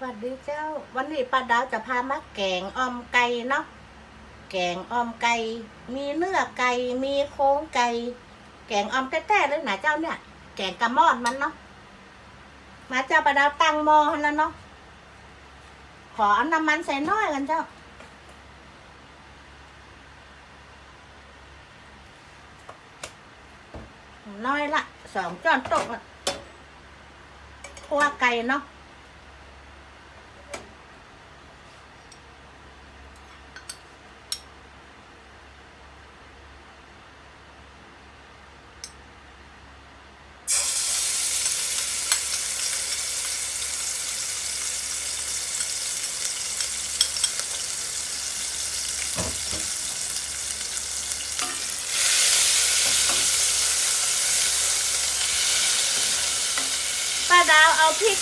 สวัสดีเจ้า วันนี้ป้าดาวจะพามาแกงออมไก่เนาะแกงออมไก่มีเนื้อไก่มีโครงไก่แกงออมแต้ๆเลยนะเจ้าเนี่ย แกงกระมอดมันเนาะมาเจ้าป้าดาวตั้งหม้อแล้วเนาะขอเอาน้ำมันใส่น้อยกันเจ้าน้อยละสองจ้อนตกละคั่วไก่เนาะ ป้า เอาพริก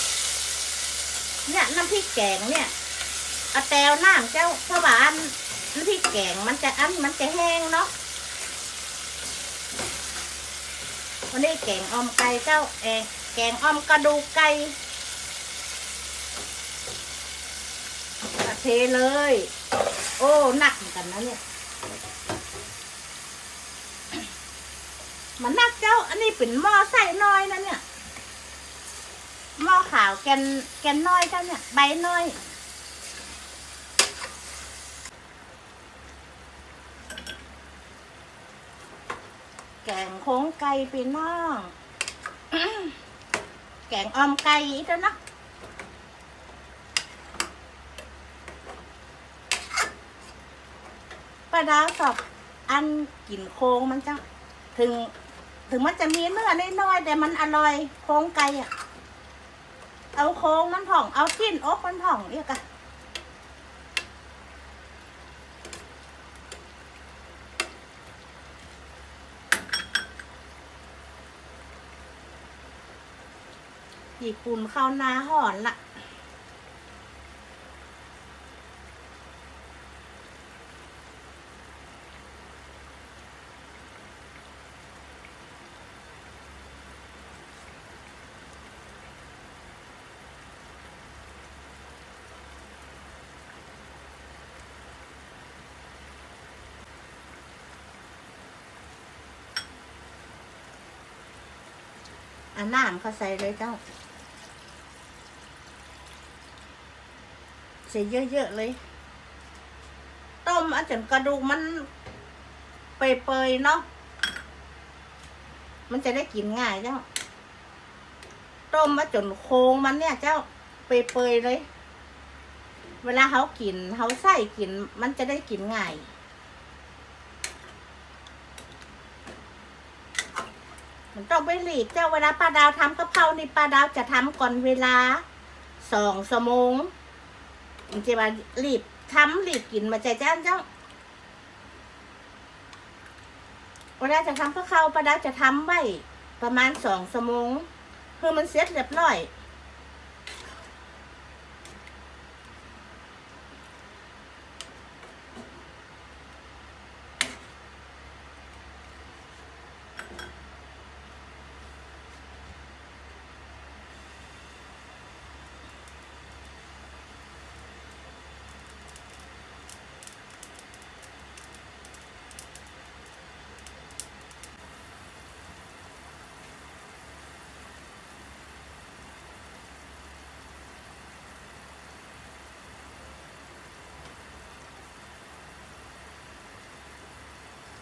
เนี่ยน้ำพริกแกงเนี่ยเอาแตวน้ำเจ้าเพราะว่าอันน้ำพริกแกงมันจะอันมันจะแห้งเนาะวันนี้แกงออมไก่เจ้าแองแกงออมกระดูกไก่เทเลย โอ้หนักเหมือนกันนะเนี่ยมันหนักเจ้า อันนี้เป็นหม้อใส่น้อยนะเนี่ย หม้อขาวแกนแกนน้อยเจ้าเนี่ยใบน้อย แกงโค้งไก่ปีน้องแกงออมไก่อีกแล้วนะป้าดาวสอบอันกลิ่นโค้งมันเจ้าถึง ถึงมันจะมีเนื้อน้อยๆแต่มันอร่อยโค้งไก่อะ เอาโค้งมันผ่อง เอาขิ้นอกมันผ่องเรียกอะญี่ปุ่นเข้าวนาห่อนละ อันน้ำเขาใส่เลยเจ้าใส่เยอะๆเลย ต้มอาจนกระดูกมันเปยๆเนาะมันจะได้กินง่ายเจ้า ต้มมาจนโค้งมันเนี่ย เจ้าเปยๆเลย เวลาเขากินเขาใส่กิน มันจะได้กินง่าย มันต้องไปหลีกเจ้าเวลาป้าดาวทำกะเพรานี่ป้าดาวจะทำก่อนเวลาสองชั่วโมงมันจะมาหลีบทำหลีบกินมาใจจ้านเจ้าเวลาจะทำกะเพราป้าดาวจะทำไว้ประมาณสองชั่วโมงเพื่อมันเสร็จเรียบร้อย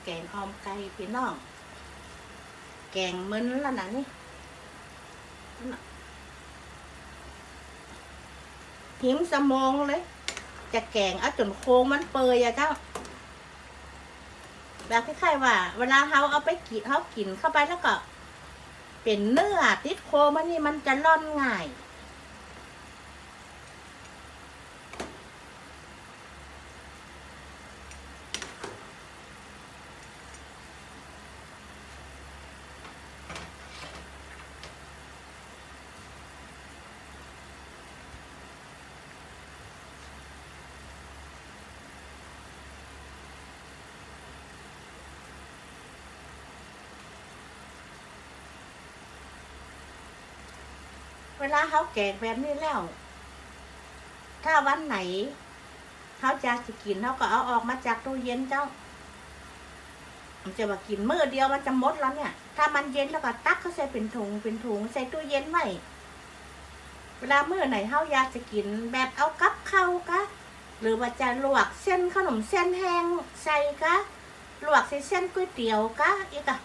แกงออมไก่พี่น้อง แกงมึนแล้วนะนี่หิมสมองเลย จะแกงเอาจนโค้งมันเปยอะเจ้า แบบคล้ายๆว่า เวลาเขาเอาไปกินเขากินเข้าไปแล้วก็ เป็นเนื้อติดโคงมันนี่มันจะร่อนง่าย เวลาเขาแกงแบบนี้แล้ว ถ้าวันไหนเขาจะสกินเขาก็เอาออกมาจากตู้เย็นเจ้า มันจะมากินมื้อเดียวมันจะมดแล้วเนี่ย ถ้ามันเย็นแล้วก็ตักเขาใส่เป็นถุงเป็นถุงใส่ตู้เย็นไว้เวลามื้อไหนเขาอยากจะกินแบบเอากับข้ากะหรือว่าจะลวกเส้นขนมเส้นแห้งใส่กะลวกใส่เส้นก๋วยเตี๋ยวกะอีกอะ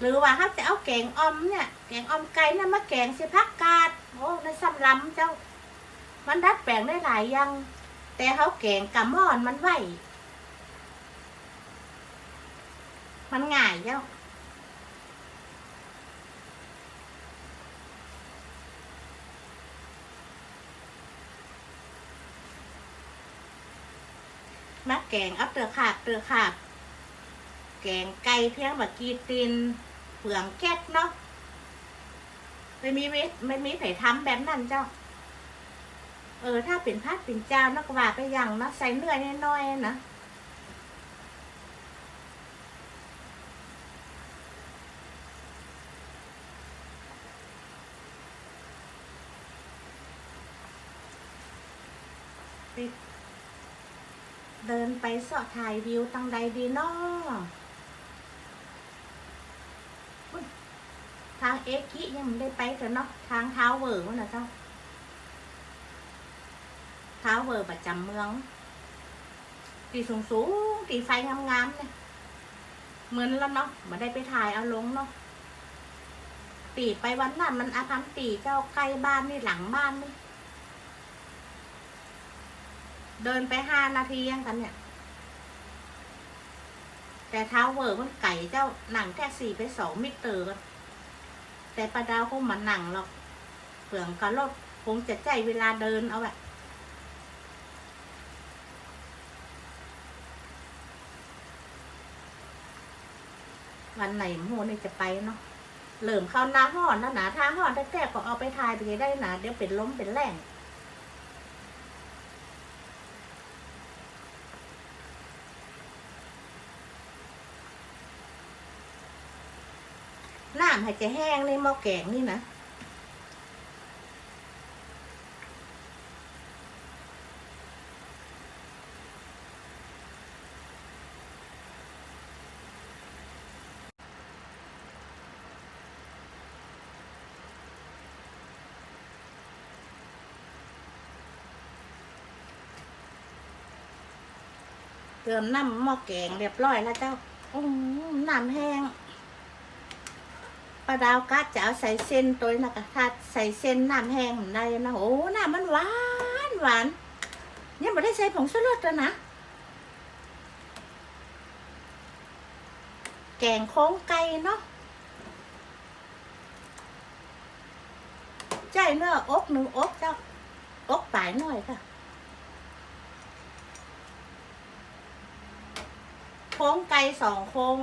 หรือว่าเขาจะเอาแกงอ่อมเนี่ยแกงอ่อมไก่นั่นมาแกงส่ผักกาดโอ้ในซ้ำล้ำเจ้า มันดัดแปลงได้หลายอย่างแต่เขาแกงกะม่อนมันไหวมันง่ายเจ้ามักแกงเอาเตือขาดเตือขาด แกงไก่เพียงแบบกีตินเปลืองแก๊กเนาะไม่มีไม่ไม่มีไผทำแบบนั้นเจ้า เออ ถ้าเป็นพัดเป็นเจ้านักว่าไปอย่างนะใส่เนื้อน้อยๆนะเดินไปสาะถ่ายวิวตังใดดีเนาะอุ๊ย ทางเอกิยังไม่ได้ไปเถอะเนาะทางเท้าเวอร์มันนะเจ้าเท้าเวอร์ประจำเมืองตีสูงสูงตีไฟงามๆเนี่ยเหมือนแล้วเนาะมาได้ไปถ่ายเอาลงเนาะตีไปวันนั้นมันอาพันตีเจ้าใกล้บ้านนี่หลังบ้านนี่เดินไปห้านาทียังกันเนี่ย แต่เท้าเวอร์มันไก่เจ้าหนังแค่สี่ไปสองมิเตอร์กัน แต่ปลาดาวคงมันหนังหรอกเปลืองกระรถคงจะใจเวลาเดินเอาแบบวันไหนโมนี่จะไปเนาะเหลิมเข้าหน้าห่อนนะหนาท่าห่อนแท้ๆก็เอาไปทายไปได้นะเดี๋ยวเป็นล้มเป็นแรงำให้จะแห้งในหม้อแกงนี่นะเติมน้ำหม้อแกงเรียบร้อยแล้วเจ้าอืมน้ำแห้ง ปลาดาวกัดจะเอาใส่เส้นตัวนะคะถ้าใส่เส้นน้ำแห้งได้นะโอ้น้ำมันหวานหวานยังไม่ได้ใส่ผงชูรสเลยนะ แกงโค้งไก่เนาะใจเนื้ออกหนึ่งอกเจ้าอกปลายหน่อยค่ะโค้งไกลสองโค้ง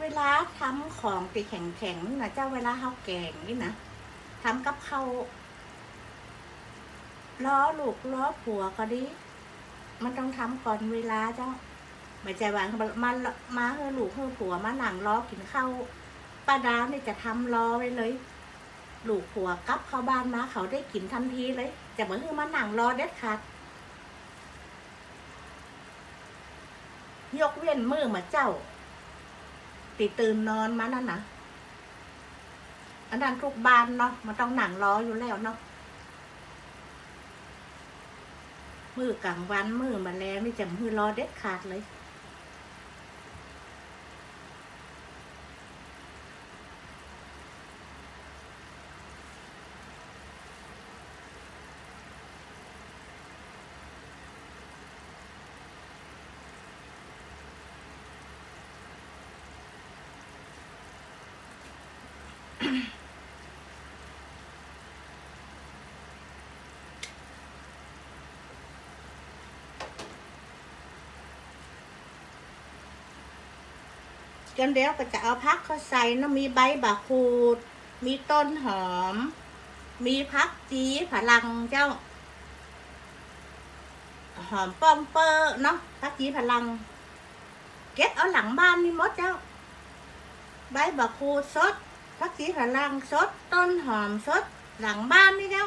เวลาทำของตีแข็งๆนี่นะเจ้าเวลาเฮาแกงนี่นะทำกับเขาล้อลูกล้อผัวก็ดีมันต้องทำก่อนเวลาเจ้าไม่ใจว่ามามาเฮอลูกเฮอผัวมาหนังล้อกินข้าวป้าดาวนี่จะทำรอไว้เลยลูกผัวกลับเข้าบ้านมาเขาได้กินทันทีเลย จะมาเฮอมาหนังรอเด็ดขาดยกเว้นมือมาเจ้า ตีตื่นนอนมานั่นนะอันนั้นทุกบ้านเนาะมันต้องหนังล้ออยู่แล้วเนาะมือกลางวันมือมาแล้วนี่จะมือรอเด็ดขาดเลย กันเดี๋ยวก็จะเอาพักเขาใส่นะมีใบบักคูด มีต้นหอม มีพักจีผลังเจ้า หอมป้อมเปอร์เนาะพักจีผลังเก็บเอาหลังบ้านนี่มดเจ้า ใบบักคูดสดพักจีผลังสด ต้นหอมสด หลังบ้านนี่เจ้า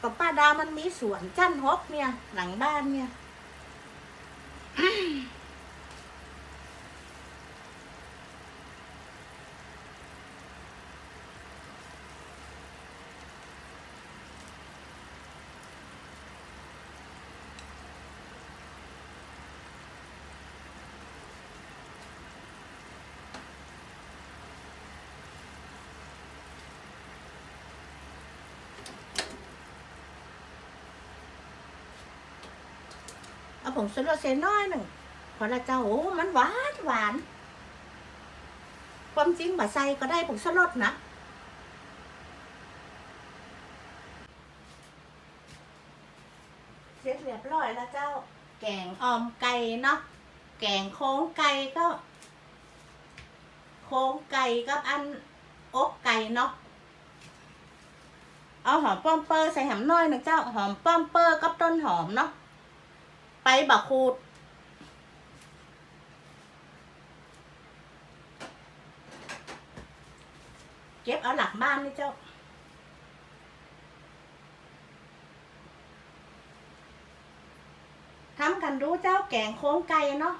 กับป้าดามันมีสวนจันฮกเนี่ย หลังบ้านเนี่ย เอาผงชูรสเซน้อยหนึ่งพอละเจ้าโอ้มันหวานหวาน ความจริงบ่ใส่ก็ได้ผงชูรสนะเสร็จเรียบร้อยแล้วเจ้า แกงออมไก่เนาะแกงโค้งไก่ก็ โค้งไก่กับอันอกไก่เนาะเอาหอมป้อมเปอร์ใส่หำน้อยหนึ่งเจ้าหอมป้อมเปอร์กับต้นหอมเนาะ ไปบักคูด เก็บเอาหลักบ้านนี่เจ้า ทำกันรู้เจ้าแกงโค้งไก่เนาะ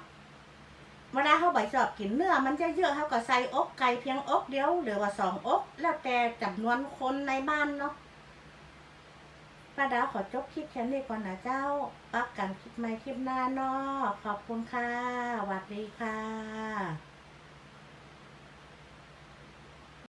เวลาเขาใบชอบกินเนื้อมันจะเยอะเขาก็ใส่อกไก่เพียงอกเดียว หรือว่าสองอก แล้วแต่จำนวนคนในบ้านเนาะ ป้าดาวขอจบคลิปแค่นี้ก่อนนะเจ้าปักกันคลิปใหม่คลิปหน้าเนาะขอบคุณค่ะสวัสดีค่ะ